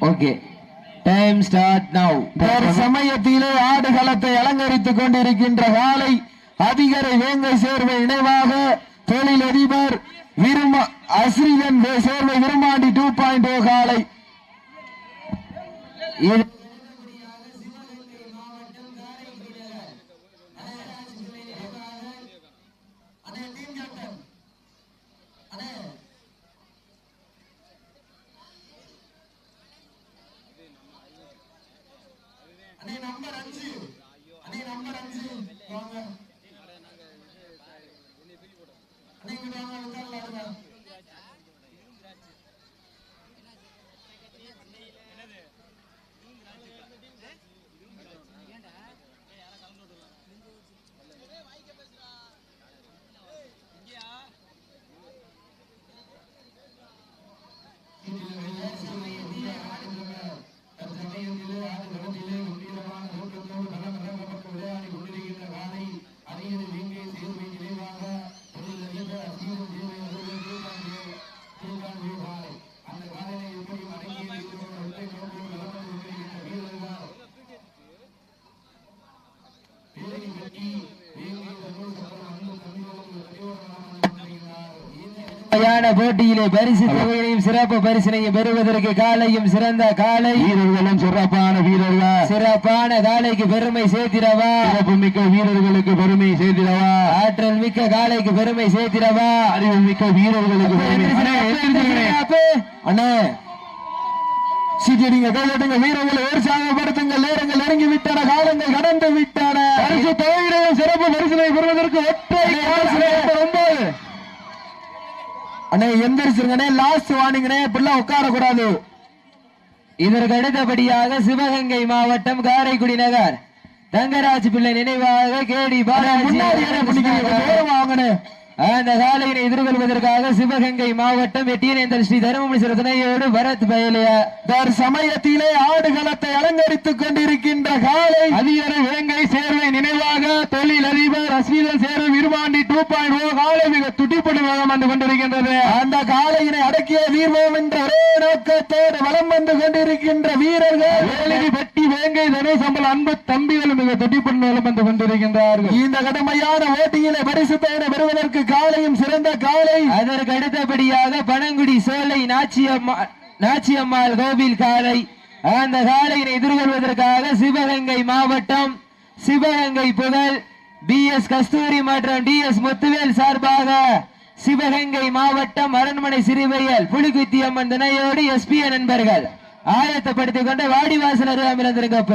Okay time start now சமயத்திலே ஆடுகளத்தை அலங்கரித்துக் கொண்டிருக்கின்ற காலை அதிகரை வேங்கை சேர்வை இணைவாக தொழிலதிபர் விரும்ப Asrithan Servai Virumandi two point o காலை. யான போட்டியிலே பரிசு தொகையினையும் சிறப்பு பரிசினையும் பெறுவதற்கு காலையும் சிறந்த காலை. வீரர்களும் சிறப்பான வீரர்கள்? சிறப்பான காலைக்கு பெருமை சேர்த்திடவா? சிறப்பு மிக்க வீரர்களுக்கு பெருமை சேர்த்திடவா? ஆற்றல் மிக்க காலைக்கு பெருமை சேர்த்திடவா? அறிவு மிக்க வீரர்களுக்கு அண்ணே, வீரர்களை உற்சாகப்படுத்துங்க நேரங்கள் நெருங்கி விட்டன காலங்கள் கடந்து விட்டன. பரிசு தொகையிடையும் சிறப்பு பரிசினை பெறுவதற்கு ஒற்றை அண்ணே எந்திரிச்சிருங்கண்ணே லாஸ்ட் வார்னிங்கண்ணே இப்படிலாம் உட்கார கூடாது இதற்கு அடுத்தபடியாக சிவகங்கை மாவட்டம் காரைக்குடி நகர். தங்கராஜ் பிள்ளை நினைவாக கேடி பாலாஜி அந்த காலையினை எதிர்கொள்வதற்காக சிவகங்கை மாவட்டம் வெட்டியனேந்தல் ஸ்ரீ தருமபுரி துணையோடு பரத் பயலியா தர் சமயத்திலே ஆடுகளத்தை அலங்கரித்துக் கொண்டிருக்கின்ற காலை அதிகாரி வேங்கை சேர்வை நினைவாக தொழில் அதிபர் Asvithan Servai Virumandi two point o காலை மிக துடிப்படும் வேகம் வந்து கொண்டிருக்கின்றது. அந்த காலையினை அடக்கிய வீர்வோம் என்ற ஒரே நோக்கத்தோடு வலம் வந்து கொண்டிருக்கின்ற வீரர்கள். வெட்டி வேங்கை தனுசம்பல் அன்பு தம்பிகள் மிக துடிப்படும் வலம் வந்து கொண்டிருக்கின்றார்கள். இந்த கடுமையான போட்டியிலே பரிசு பெறுவதற்கு காலையும் சிறந்த காலை அதற்கு அடுத்தபடியாக பனங்குடி சோலை நாச்சியம்மா நாச்சியம்மாள் கோவில் காலை. அந்த காலையினை எதிர்கொள்வதற்காக சிவகங்கை மாவட்டம் சிவகங்கை புகழ் பி எஸ் கஸ்தூரி மற்றும் டி எஸ் முத்துவேல் சார்பாக சிவகங்கை மாவட்டம் அரண்மனை சிறுவையல் புலிகுத்தி அம்மன் துணையோடு எஸ்பிஎ நண்பர்கள். ஆயத்தப்படுத்திக் கொண்டு வாடிவாசல் அருகாமிருந்திருக்கப்ப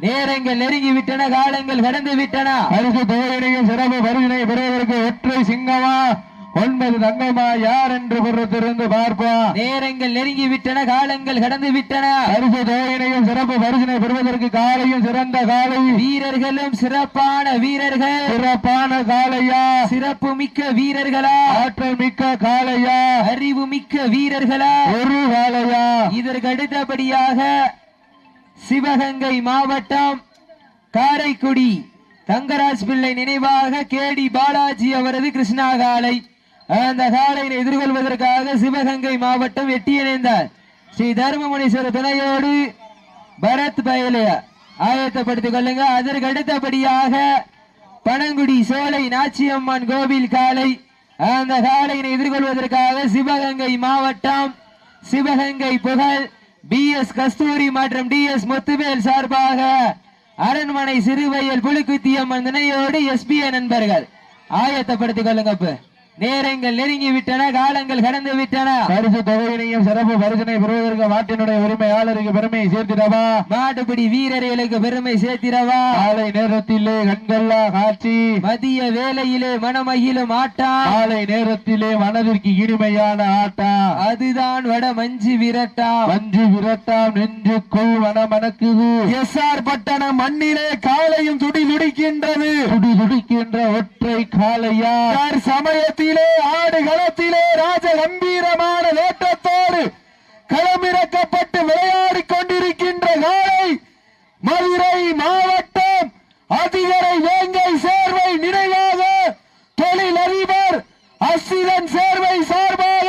நேரங்கள் நெருங்கி விட்டன காலங்கள் கடந்து விட்டன. பரிசு தொகையினையும் சிறப்பு பரிசினை பெறுவதற்கு ஒற்றை சிங்கமா? ஒன்பது தங்கமா? யார் என்று பொறுத்திருந்து பார்ப்போம். நேரங்கள் நெருங்கி விட்டன காலங்கள் கடந்து விட்டன. பரிசு தொகையினையும் சிறப்பு பரிசினை பெறுவதற்கு காலையும் சிறந்த காலை. வீரர்களும் சிறப்பான வீரர்கள். சிறப்பான காலையா? சிறப்பு மிக்க வீரர்களா? ஆற்றல் மிக்க காலையா? அறிவு மிக்க வீரர்களா? ஒரு காலையா? இதற்கு அடுத்தபடியாக சிவகங்கை மாவட்டம் காரைக்குடி. தங்கராஜ் பிள்ளை நினைவாக கேடி பாலாஜி அவரது கிருஷ்ணா காலை. அந்த காலை எதிர்கொள்வதற்காக சிவகங்கை மாவட்டம் வெட்டியணைந்தார் ஸ்ரீ தர்மமுனீஸ்வரர் துணையோடு பரத் பயலைய ஆயத்தப்படுத்திக் கொள்ளுங்க. அதற்கு அடுத்தபடியாக பனங்குடி சோலை நாச்சியம்மன் கோவில் காலை. அந்த காலையினை எதிர்கொள்வதற்காக சிவகங்கை மாவட்டம் சிவகங்கை புகழ் பி எஸ் கஸ்தூரி மற்றும் டி எஸ் முத்துவேல் சார்பாக அரண்மனை சிறுவையல் புலிக்குத்தியம் துணையோடு எஸ்பிஏ நண்பர்கள் ஆயத்தப்படுத்திக் கொள்ளுங்க நேரங்கள் நெருங்கி விட்டன காலங்கள் கடந்து விட்டன. பரிசு தொகையினையும் சிறப்பு பரிசினை பெறுவதற்கு மாட்டினுடைய உரிமையாளருக்கு பெருமையை சேர்த்திடவா? மாட்டுப்பிடி வீரர்களுக்கு பெருமை சேர்த்திடவா? காலை நேரத்திலே கண்கொள்ளா காட்சி. மதிய வேளையிலே மனமகிழும் ஆட்டம் காலை நேரத்திலே மனதிற்கு இனிமையான ஆட்டம் அதுதான் வட மஞ்சு விரட்டா. மஞ்சு விரட்டாம் நெஞ்சுக்குள் மனமணக்குது. எஸ் ஆர் பட்டணம் மண்ணிலே காலையும் துடி துடிக்கின்றது. துடி துடிக்கின்ற ஒற்றை காலையா சமயத்திலே களத்திலே ஆடு களத்திலே ராஜ கம்பீரமான வேட்டத்தோடு களமிறக்கப்பட்டு விளையாடி கொண்டிருக்கின்ற காலை மதுரை மாவட்டம் அதிகரை வேங்கை சேர்வை நினைவாக தொழிலதிபர் அசிதன் சேர்வை சார்பாக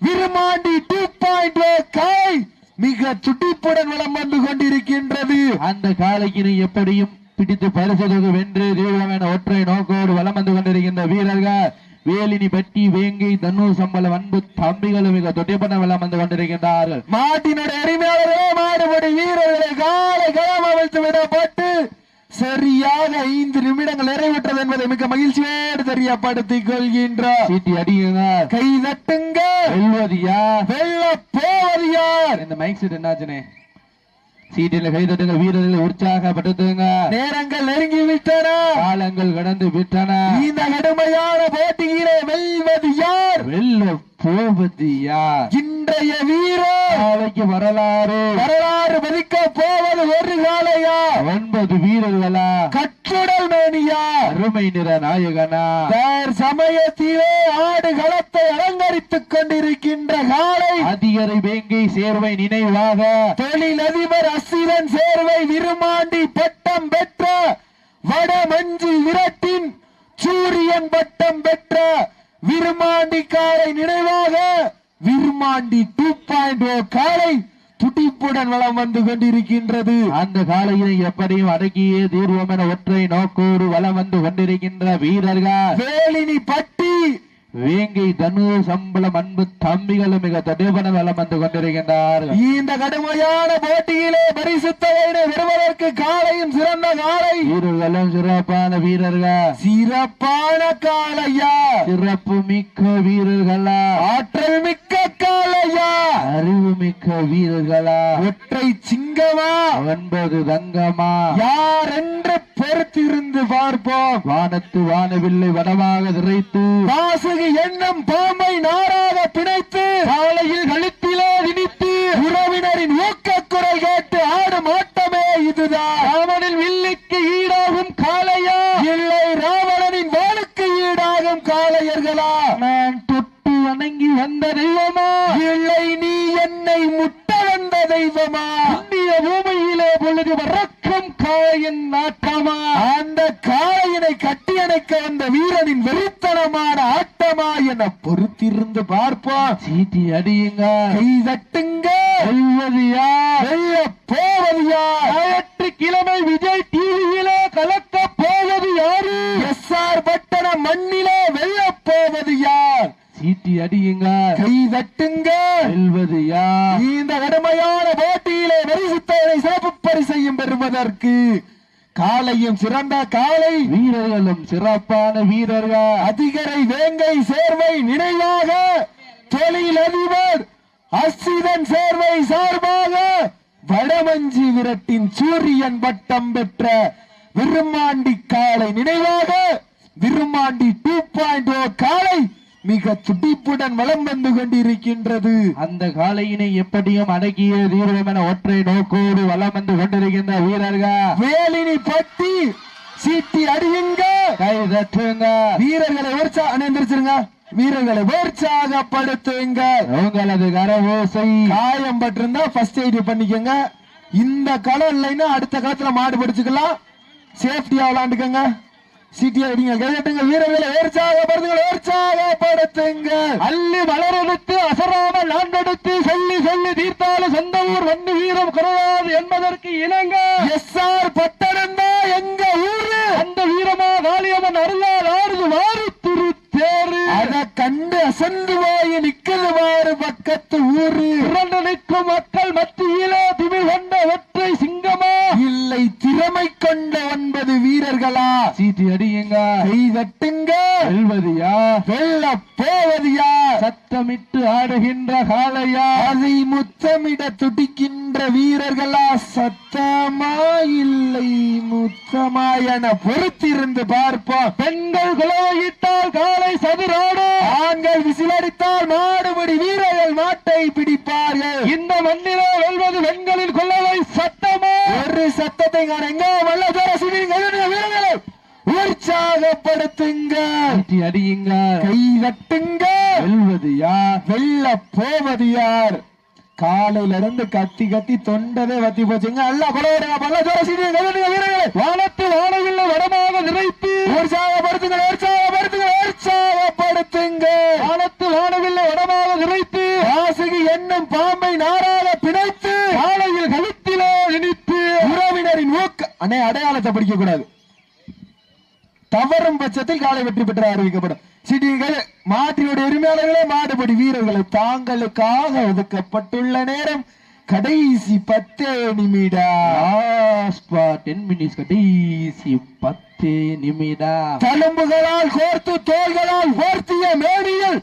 விருமாண்டி டூ பாயிண்ட் காய் மிக துடிப்புடன் வலம் வந்து கொண்டிருக்கின்றது. அந்த காலைக்கினை எப்படியும் பிடித்து பரிசு தொகு வென்று தீவிரமான ஒற்றை நோக்கோடு வளம் வந்து கொண்டிருக்கின்ற வீரர்கள் வேலினி பட்டி வேங்கை தனுஷ் சம்பளம் அன்பு தம்பிகளும் மிக தொட்டிப்பட்ட வலம் வந்து கொண்டிருக்கின்றார்கள். மாட்டினுடைய அருமையாளர்களே மாடுபடி வீரர்களை காலை களம் அமைத்து விடப்பட்டு சரியாக ஐந்து நிமிடங்கள் நிறைவுற்றது என்பதை மிக மகிழ்ச்சியோடு தெரியப்படுத்திக் கொள்கின்றார். சீட்டி அடியுங்க கை தட்டுங்க வெல்வதியா? வெல்ல போவது யார் இந்த மைக் செட் என்னாச்சுனே? சீட்டில் கை தட்டுங்க வீரர்களை உற்சாகப்படுத்துங்க. நேரங்கள் நெருங்கி விட்டன. காலங்கள் கடந்து விட்டன. இந்த கடுமையான போட்டியிலே வெல்வது யார்? வெல்ல போவது யார்? இன்றைய வீரர். நாளைக்கு வரலாறு. வரலாறு மதிக்க போவது ஒரு காலையா ஒன்பது வீரர்களா அருமை நிற நாயகனா சமயத்திலே ஆடு களத்தை அலங்கரித்துக் கொண்டிருக்கின்ற காலை அதிகரை வேங்கை சேர்வை நினைவாக. தொழிலதிபர் அசிரன் சேர்வை விருமாண்டி பட்டம் பெற்ற வடமஞ்சி விரட்டின் சூரியன் பட்டம் பெற்ற விருமாண்டி காலை நினைவாக. விருமாண்டி டூ பாயிண்ட் ஓ காலை துடிப்புடன் வலம் வந்து கொண்டிருக்கின்றது. அந்த காலையினை எப்படியும் அடக்கியே தீர்வோம் என ஒற்றை நோக்கோடு வலம் வந்து கொண்டிருக்கின்ற வீரர்கள். வேலினி பட்டி வேங்கை தனு சம்பளம் அன்பு தம்பிகளும் மிக தடைபட வலம் வந்து கொண்டிருக்கின்றார்கள். இந்த கடுமையான போட்டியிலே பரிசு தொகையினை பெறுவதற்கு காலையும் சிறந்த காலை. வீரர்களும் சிறப்பான வீரர்கள். சிறப்பான காலையா? சிறப்பு மிக்க வீரர்களா? ஆற்றல் மிக்க காலையா? அறிவு மிக்க வீரர்களா? ஒற்றை சிங்கமா? ஒன்பது தங்கமா? யார் என்று பொறுத்திருந்து பார்ப்போம். வானத்து வானவில்லை வடமாக திரைத்து வாசுகி எண்ணம் பாம்பை நாராக பிணைத்து காலையில் கழுத்திலே திணித்து உறவினரின் ஊக்கக்குறை கேட்டு ஆடும் ஆட்டமே இதுதான். ராமனின் வில்லுக்கு ஈட பொறுத்திருந்து பார்ப்போம் சீட்டி அடியுங்க. கை தட்டுங்க. வெல்வது யார் போவது யார் ஞாயிற்றுக்கிழமை விஜய் டிவியிலே கலக்க போவது யாரு? எஸ் ஆர் பட்டண மண்ணிலே வெல்ல போவது யார்? சீட்டி அடியுங்க. கை தட்டுங்க. வெல்வது யார் இந்த கடுமையான போட்டியிலே பரிசுத்தனை சிறப்பு பரிசையும் பெறுவதற்கு. காலையும் சிறந்த காலை வீரர்களும் சிறப்பான வீரர்கள். அதிகரை வேங்கை சேர்வை நினைவாக தொழிலதிபர் அசிதன் சேர்வை சார்பாக வடமஞ்சி விரட்டின் சூரியன் பட்டம் பெற்ற விருமாண்டி காலை நினைவாக விருமாண்டி டூ பாயிண்ட் ஓ காலை மிக துடிப்புடன் வலம் வந்து கொண்டிருக்கின்றது. அந்த காளையினை எப்படியும் அடக்கிய தீர்வம் என ஒற்றை நோக்கோடு வலம் வந்து கொண்டிருக்கின்ற வீரர்கள். வேலினி பட்டி சீட்டி அடியுங்க. கை தட்டுங்க. வீரர்களை உற்சா அணிந்திருச்சிருங்க வீரர்களை உற்சாகப்படுத்துங்க. உங்களது கரவோசை காயம் பட்டிருந்தா ஃபர்ஸ்ட் எய்ட் பண்ணிக்கோங்க. இந்த களம் இல்லைன்னா அடுத்த களத்துல மாடு பிடிச்சுக்கலாம். சேஃப்டியா விளாண்டுக்கங்க சீட்டியா அடிங்க கையட்டுங்க வீரர்களை உற்சாகப்படுத்துங்க உற்சாகப்படுத்துங்க அள்ளி மலரெடுத்து அசராமல் நாண்டெடுத்து சொல்லி சொல்லி தீர்த்தாலும் சொந்த ஊர் வந்து வீரம் குறையாது என்பதற்கு இணங்க. எஸ் ஆர் பட்டணம் எங்க ஊரு? அந்த வீரமா காளியம்மன் அருளால் ஆறுது வாரி துரு தேரு அத கண்டு அசந்து போய் நிக்குது மாறு பக்கத்து ஊரு. இரண்டு நிற்கும் மக்கள் மத்தியிலே திமிழ் கொண்ட வீரர்களா சீட்டி அடியுங்க. கை தட்டுங்க. வெல்வது யார் வெல்ல போவது யார் சத்தமிட்டு ஆடுகின்ற காளையா? அதை முத்தமிட துடிக்கின்ற வீரர்களா? சத்தமா இல்லை முத்தமா என போவது யார் வெல்ல போவது யார்? காலையில இருந்து கத்தி கத்தி தொண்டதே வத்தி போச்சுங்க. அல்ல கொலையிடுங்க பல்ல ஜோர சீனியர் வீரர்களே வானத்தில் ஆணையில் வடமாக நிறைத்து உற்சாகப்படுத்துங்க உற்சாகப்படுத்துங்க உற்சாகப்படுத்துங்க. வானத்தில் ஆணையில் வடமாக நிறைத்து வாசுகி என்னும் பாம்பை நாராக பிணைத்து காலையில் கழுத்திலே இனித்து உறவினரின் மூக்க அண்ணே அடையாளத்தை படிக்க கூடாது தவறும் பட்சத்தில் காலை வெற்றி பெற்ற அறிவிக்கப்படும். சிட்டிகள் மாட்டினுடைய உரிமையாளர்களே மாடுபடி வீரர்களை தாங்களுக்காக ஒதுக்கப்பட்டுள்ள நேரம். கடைசி பத்தே நிமிடம் கடைசி பத்தே நிமிடம் தழும்புகளால் கோர்த்து தோள்களால் ஓர்த்திய மேடியில்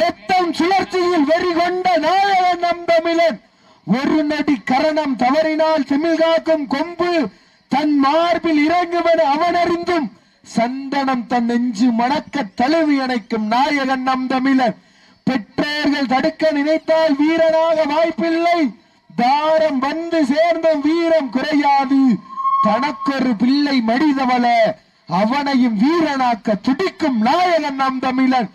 ரத்தம் சுழற்சியில் வெறி கொண்ட நாயகன் நம் தமிழன். ஒரு நடி கரணம் தவறினால் செமிழ் காக்கும் கொம்பு தன் மார்பில் இறங்குவன அவனறிந்தும் சந்தனம் தன் நெஞ்சு மணக்க தழுவி அணைக்கும் நாயகன் நம் தமிழன் பெற்றோர்கள் தடுக்க நினைத்தால் வீரனாக வாய்ப்பில்லை. தாரம் வந்து சேர்ந்தும் வீரம் குறையாது. தனக்கொரு பிள்ளை மடிதவள அவனையும் வீரனாக்க துடிக்கும் நாயகன் நம் தமிழன்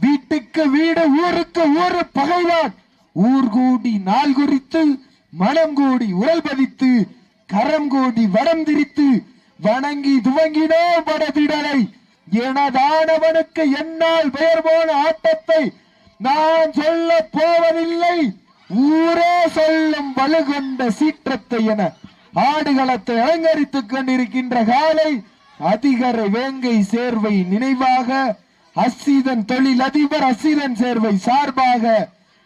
வீட்டுக்கு வீடு ஊருக்கு ஊரு பகைவான். ஊர் கூடி நாள் குறித்து மனம் கூடி உரல் பதித்து கரம் கூடி வடம் திரித்து வணங்கி துவங்கினோ படதிடலை எனதானவனுக்கு என்னால் பெயர் போன ஆட்டத்தை நான் சொல்ல போவதில்லை. ஊரே சொல்லும் வலுகொண்ட சீற்றத்தை என ஆடுகளத்தை அலங்கரித்துக் கொண்டிருக்கின்ற காலை அதிகர வேங்கை சேர்வை நினைவாக அசிதன் தொழில் அதிபர் அசிதன் சேர்வை சார்பாக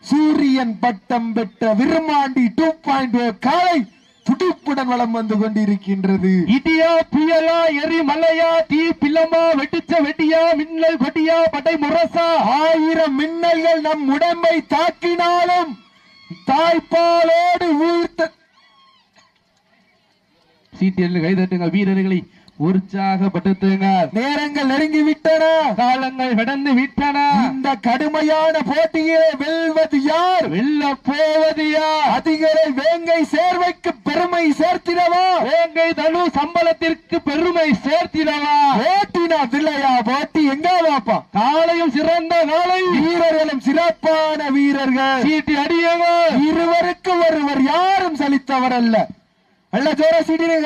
சூரியன் பட்டம் பெற்ற விருமாண்டி டூ பாயிண்ட் oh காலை துடிப்புடன் வலம் வந்து கொண்டிருக்கின்றது. இடியா புயலா எரி மலையா தீ பில்லமா வெட்டிச்ச வெட்டியா மின்னல் கொட்டியா பட்டை முரசா? ஆயிரம் மின்னல்கள் நம் உடம்பை தாக்கினாலும் தாய்ப்பாலோடு ஊர்த்த சீட்டியல் கைதட்டுங்கள் வீரர்களை. உற்சாகப்படுத்துங்கள் நேரங்கள் நெருங்கி விட்டன காலங்கள் கடந்து விட்டன. இந்த கடுமையான போட்டியிலே வெல்வது யார்? வெல்ல போவது யார்? அதிகரை வேங்கை சேர்வைக்கு பெருமை சேர்த்திடவா? வேங்கை தனு சம்பளத்திற்கு பெருமை சேர்த்திடவா? போட்டினா இல்லையா போட்டி எங்க வாப்பா? காலையும் சிறந்த காலை வீரர்களும் சிறப்பான வீரர்கள். சீட்டி அடியவர் இருவருக்கு ஒருவர் யாரும் சலித்தவர் அல்ல அல்ல ஜோர சீட்டினை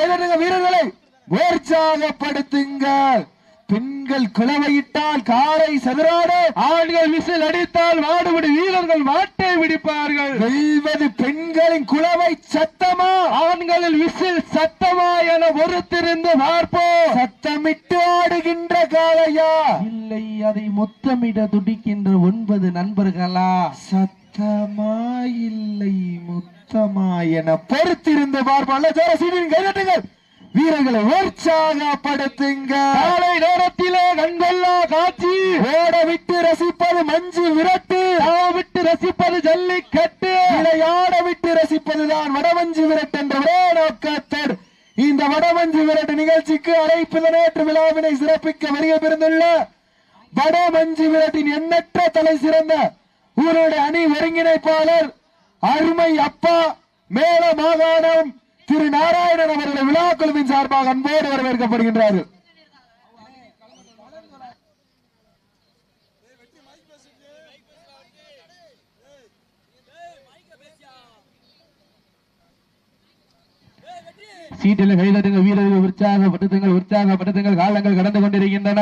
வீரர்களை. உற்சாகப்படுத்துங்கள் பெண்கள் குளவையிட்டால் காரை சதுராடு ஆண்கள் விசில் அடித்தால் மாடுபிடி வீரர்கள் மாட்டை பிடிப்பார்கள். வெல்வது பெண்களின் குளவை சத்தமா ஆண்களில் விசில் சத்தமா என பொறுத்திருந்து பார்ப்போம். சத்தமிட்டு ஆடுகின்ற காளையா? இல்லை அதை முத்தமிட துடிக்கின்ற ஒன்பது நண்பர்களா? சத்தமா இல்லை முத்தமா என பொறுத்திருந்து பார்ப்போம். ஜோர சீட்டின் கைதட்டுங்கள். வீரர்களை உற்சாகப்படுத்துங்க. காலை நேரத்திலே கண்கொள்ளா காட்சி. ஓட விட்டு ரசிப்பது மஞ்சு விரட்டு. விட்டு ரசிப்பது ஜல்லிக்கட்டு. விளையாட விட்டு ரசிப்பதுதான் வடமஞ்சு விரட்டு என்ற ஒரே நோக்கத்தோடு. இந்த வடமஞ்சு விரட்டு நிகழ்ச்சிக்கு அழைப்பு நேற்று விழாவினை சிறப்பிக்க வருகை பெருந்துள்ள வடமஞ்சு விரட்டின் எண்ணற்ற தலை சிறந்த ஊருடைய அணி ஒருங்கிணைப்பாளர் அருமை அப்பா மேல மாகாணம் திரு நாராயணன் அவர்களை விழா குழுவின் சார்பாக அன்போடு வரவேற்கப்படுகின்றார்கள். சீட்டில் கைதட்டுங்கள் வீரர்கள் உற்சாகப்படுத்துங்கள் உற்சாகப்படுத்துங்கள் காலங்கள் கடந்து கொண்டிருக்கின்றன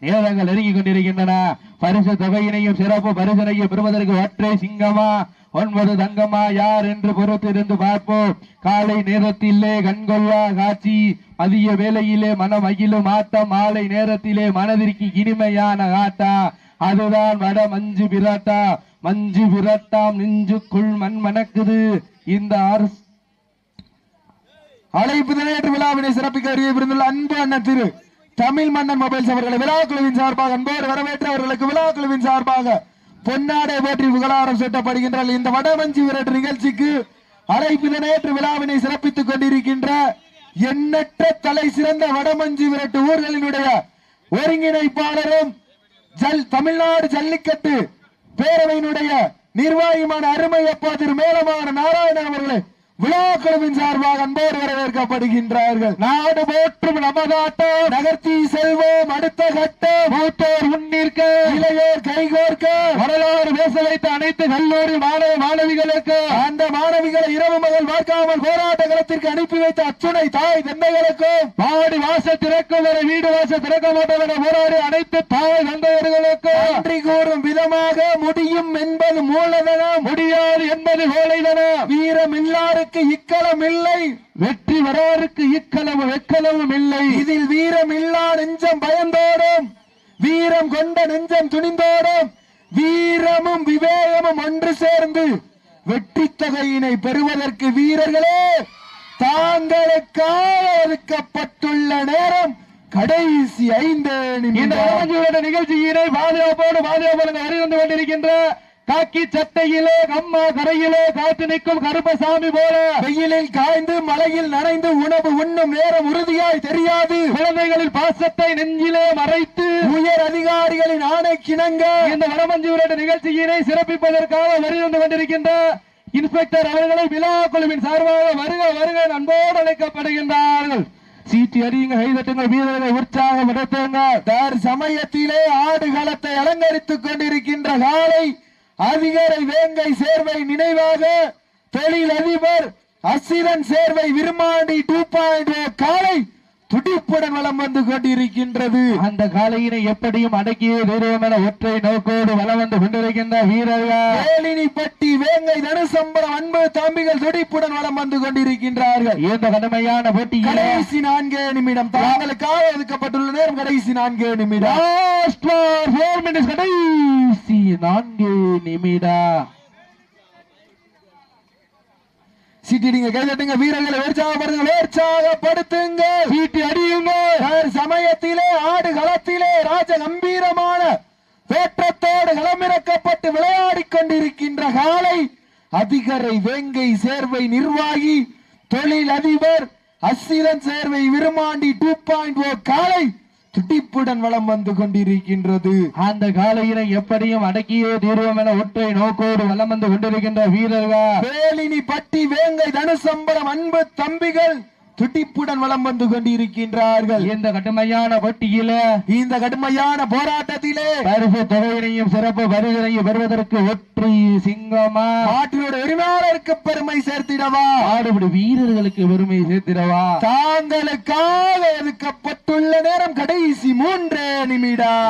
நேரங்கள் நெருங்கி கொண்டிருக்கின்றன. பரிசு தொகையினையும் சிறப்பு பரிசனையும் பெறுவதற்கு ஒற்றை சிங்கமா ஒன்பது தங்கமா யார் என்று பொறுத்திருந்து பார்ப்போம். காலை நேரத்திலே கண்கொள்ளா காட்சி மதிய வேளையிலே மனம் அகிலும் ஆட்டம் மாலை நேரத்திலே மனதிற்கு இனிமையான ஆட்டா. அதுதான் வட மஞ்சு பிராட்டா. மஞ்சு பிராட்டாம் நெஞ்சுக்குள் மண் மணக்குது. இந்த அரசு அழைப்பு தினேற்று விழாவினை சிறப்பிக்க அறிய விருந்துள்ள அன்பு அண்ணன் திரு தமிழ் மன்னன் மொபைல்ஸ் அவர்களை விழா குழுவின் சார்பாக அன்போடு வரவேற்று அவர்களுக்கு விழா குழுவின் சார்பாக பொன்னாடை போற்றி புகழாரம் சூட்டப்படுகின்ற இந்த வடமஞ்சி விரட்டு நிகழ்ச்சிக்கு அழைப்பு தினேற்று விழாவினை சிறப்பித்துக் கொண்டிருக்கின்ற எண்ணற்ற தலை சிறந்த வடமஞ்சி விரட்டு ஊர்களினுடைய ஒருங்கிணைப்பாளரும் ஜல் தமிழ்நாடு ஜல்லிக்கட்டு பேரவையினுடைய நிர்வாகியுமான அருமை அப்பா திரு மேலமான நாராயணன் அவர்களை. விழா சார்பாக அன்போடு வரவேற்கப்படுகின்றார்கள். நாடு போற்றும் நமதாட்டம் நகர்த்தி செல்வோம். அடுத்த கட்டம் மூத்தோர் முன்னிற்க இளையோர் கைகோர்க்க வரலாறு பேச வைத்த அனைத்து கல்லூரி மாணவ மாணவிகளுக்கு அந்த மாணவிகளை இரவு மகள் பார்க்காமல் போராட்ட களத்திற்கு அனுப்பி வைத்த அச்சுனை தாய் தந்தைகளுக்கும் பாடி வாசல் திறக்கும் வரை வீடு வாசல் திறக்க மாட்டோம் என போராடி அனைத்து தாய் தந்தையர்களுக்கு நன்றி கூறும் விதமாக முடியும் என்பது மூலதனம் முடியாது என்பது வேலைதன வீரம் இல்லாறு வராருக்கு இக்களம் இல்லை. வெற்றி வராருக்கு இக்களவும் எக்களவும் இல்லை. இதில் வீரம் இல்லா நெஞ்சம் பயந்தோடும். வீரம் கொண்ட நெஞ்சம் துணிந்தோடும். வீரமும் விவேகமும் ஒன்று சேர்ந்து வெற்றி தொகையினை பெறுவதற்கு வீரர்களே தாங்களுக்காக ஒதுக்கப்பட்டுள்ள நேரம் கடைசி ஐந்து நிமிடம். நிகழ்ச்சியினை பாதுகாப்போடு பாதுகாப்பு அறிந்து கொண்டிருக்கின்ற காக்கி சட்டையிலே அம்மா கரையிலே காத்து நிற்கும் கருப்பசாமி போல. வெயிலில் காய்ந்து மழையில் நனைந்து உணவு உண்ணும் நேரம் உறுதியாய் தெரியாது. குழந்தைகளின் பாசத்தை நெஞ்சிலே மறைத்து உயர் அதிகாரிகளின் ஆணைக்கிணங்க இந்த வடமஞ்சுவரட்டு நிகழ்ச்சியினை சிறப்பிப்பதற்காக வருகின்ற கொண்டிருக்கின்ற இன்ஸ்பெக்டர் அவர்களை விழா குழுவின் சார்பாக வருக வருக அன்போடு அழைக்கப்படுகின்றார்கள். சீட்டி அறியுங்க கைதட்டுங்கள் வீரர்களை உற்சாகப்படுத்துங்க. தார் சமயத்திலே ஆடுகளத்தை அலங்கரித்துக் கொண்டிருக்கின்ற காலை அதிகாரை வேங்கை சேர்வை நினைவாக தொழில் அதிபர் Asiran Servai Virumandi two point oh காலை துடிப்புடன் வலம் வந்து கொண்டிருக்கின்றது. அந்த காலையினை எப்படியும் அடக்கிய தூரம் என ஒற்றை நோக்கோடு வலம் வந்து கொண்டிருக்கின்ற வீரர்கள். வேலினிப்பட்டி வேங்கை தனுசம்பரம் அன்பு தம்பிகள் துடிப்புடன் வலம் வந்து கொண்டிருக்கின்றார்கள். இந்த கடுமையான போட்டி. கடைசி நான்கே நிமிடம். தாங்களுக்காக ஒதுக்கப்பட்டுள்ள நேரம் கடைசி நான்கே நிமிடம். கடைசி நான்கு நிமிடம். சீட்டிடுங்க கைதட்டுங்க வீரர்களை உற்சாகப்படுங்க உற்சாகப்படுத்துங்க சீட்டி அடியுங்க. சமயத்திலே ஆடு களத்திலே ராஜ கம்பீரமான தோற்றத்தோடு களமிறக்கப்பட்டு விளையாடிக் கொண்டிருக்கின்ற காலை அதிகரை வேங்கை சேர்வை நிர்வாகி தொழில் அதிபர் Asiran Servai Virumandi two point o oh காலை துடிப்புடன் வலம் வந்து கொண்டிருக்கின்றது. அந்த காலையினை எப்படியும் அடக்கியே தீர்வோம் என ஒற்றை நோக்கோடு வலம் வந்து கொண்டிருக்கின்ற வீரர்கள். வேலினி பட்டி வேங்கை தனுசம்பரம் அன்பு தம்பிகள் துடிப்புடன் வலம் வந்து கொண்டிருக்கின்றார்கள். இந்த கடுமையான போட்டியில இந்த கடுமையான போராட்டத்திலே பரிசு தொகையினையும் சிறப்பு பரிசனையும் பெறுவதற்கு ஒற்றை சிங்கமா? நாட்டினுடைய உரிமையாளருக்கு பெருமை சேர்த்திடவா? ஆடுபடி வீரர்களுக்கு பெருமை சேர்த்திடவா? தாங்களுக்காக ஒதுக்கப்பட்டுள்ள நேரம் கடைசி மூன்றே நிமிடம்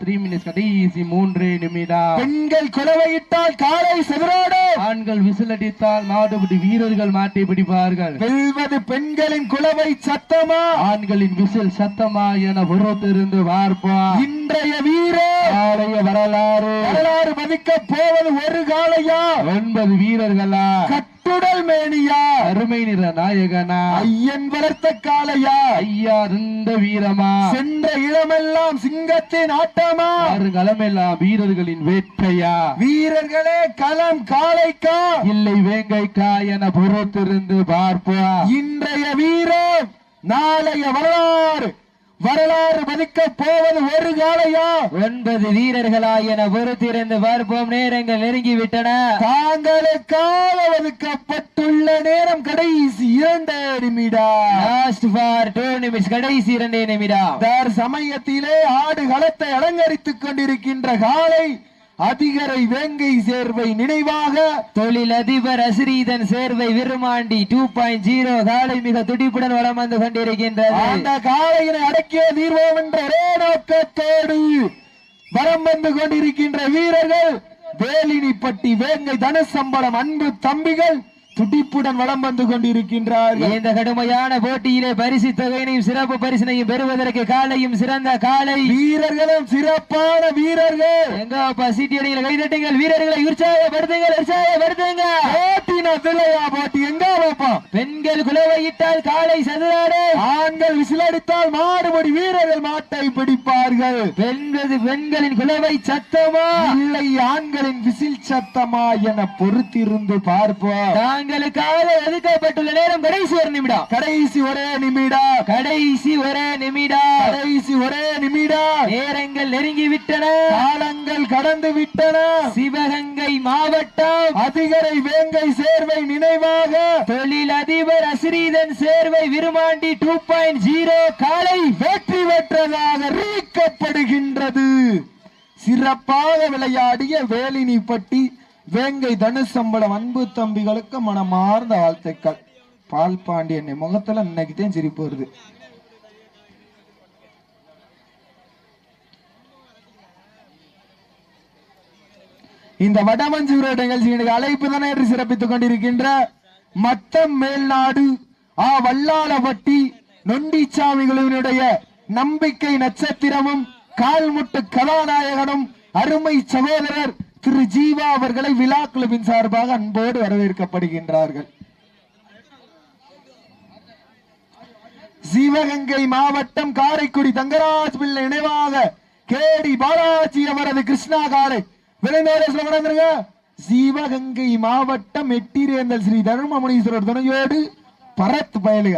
த்ரீ மினிட்ஸ் கடைசி மூன்றே நிமிடம் பெண்கள் குலவையிட்டால் காலை செதறாடு. ஆண்கள் விசிலடித்தால் மாடுபடி வீரர்கள் மாட்டி பிடிப்பார்கள். வெல்வது பெண்களின் குலவை சத்தமா? ஆண்களின் விசில் சத்தமா என பொறுத்திருந்து பார்ப்போம். இன்றைய வீரர் நாளைய வரலாறு. வரலாறு மதிக்க போவது ஒரு காலையா? ஒன்பது வீரர்களா? மேனியா? அருமை நிற நாயகனா? ஐயன் வளர்த்த காளையா? ஐயா இருந்த வீரமா? சென்ற இடமெல்லாம் சிங்கத்தின் ஆட்டமா? களமெல்லாம் வீரர்களின் வேட்டையா வீரர்களே களம் காளைக்கா? இல்லை வேங்கைக்கா என பொறுத்திருந்து பார்ப்போம். இன்றைய வீரம் நாளைய வரலாறு. வரலாறு மதிக்க போவது ஒரு காலையா ஒன்பது வீரர்களா என பொறுத்திருந்து பார்ப்போம். நேரங்கள் நெருங்கி விட்டன தாங்களுக்காக ஒதுக்கப்பட்டுள்ள நேரம் கடைசி இரண்டு நிமிடம். லாஸ்ட் ஃபார் டூ நிமிஷம் கடைசி இரண்டே நிமிடம். தார் சமயத்திலே ஆடு களத்தை அலங்கரித்துக் கொண்டிருக்கின்ற காலை அதிகரை வேங்கை சேர்வை நினைவாக தொழில் அதிபர் Asrithan Servai Virumandi two point zero காலை மிக துடிப்புடன் வலம் வந்து கொண்டிருக்கின்றது. அந்த காளையினை அடக்கிய தீர்வோம் என்ற ஒரே நோக்கத்தோடு வரம் வந்து கொண்டிருக்கின்ற வீரர்கள் வேலினிப்பட்டி வேங்கை தனசம்பளம் அன்பு தம்பிகள் துடிப்புடன் வலம் வந்து கொண்டிருக்கின்றார்கள். இந்த கடுமையான போட்டியிலே பரிசு தொகையினையும் சிறப்பு பரிசினையும் பெறுவதற்கு காலையும் சிறந்த காலை. வீரர்களும் சிறப்பான வீரர்கள். எங்கப்பா சீட்டி அடிகளை கைதட்டுங்கள். வீரர்களை உற்சாகப்படுத்துங்கள் உற்சாகப்படுத்துங்க போட்டின தில்லையா போட்டி எங்க வைப்போம் பெண்கள் குலவையிட்டால் காலை சதுராடு. ஆண்கள் விசிலடித்தால் மாடுபடி வீரர்கள் மாட்டை பிடிப்பார்கள். பெண்கள் பெண்களின் குலவை சத்தமா? இல்லை ஆண்களின் விசில் சத்தமா என பொறுத்திருந்து பார்ப்போம். தாங்களுக்காக ஒதுக்கப்பட்டுள்ள நேரம் கடைசி ஒரு நிமிடம். கடைசி ஒரே நிமிடம். கடைசி ஒரே நிமிடம். கடைசி ஒரே நிமிடம். நேரங்கள் நெருங்கி விட்டன காலங்கள் கடந்து விட்டன சிவகங்கை மாவட்டம். அதிகரை வேங்கை சேர்வை நினைவாக. தொழில் அதிபர் Asrithan Servai Virumandi two point zero காலை வெற்றி பெற்றதாக அறிவிக்கப்படுகின்றது சிறப்பாக விளையாடிய வேலினிப்பட்டி வேங்கை தனுசம்பளம் அன்பு தம்பிகளுக்கு மனமார்ந்த வாழ்த்துக்கள். பால் பாண்டியன் முகத்துல இன்னைக்குதான் சிரிப்பு வருது. இந்த வடமஞ்சூர நிகழ்ச்சியினுக்கு அழைப்பு தானே என்று சிறப்பித்துக் கொண்டிருக்கின்ற மத்தம் மேல்நாடு ஆ வல்லாளவட்டி நொண்டிச்சாமிகளினுடைய நம்பிக்கை நட்சத்திரமும் கால்முட்டு கதாநாயகனும் அருமை சகோதரர் திரு ஜீவா அவர்களை விழா குழுவின் சார்பாக அன்போடு வரவேற்கப்படுகின்றார்கள். சிவகங்கை மாவட்டம் காரைக்குடி தங்கராஜ் பிள்ளை நினைவாக கேடி பாலாஜி அவரது கிருஷ்ணா காலை. விளைந்தோரேஸ்ல சிவகங்கை மாவட்டம் எட்டிரேந்தல் ஸ்ரீ தர்மமுனீஸ்வரர் துணையோடு பரத் பயலுக.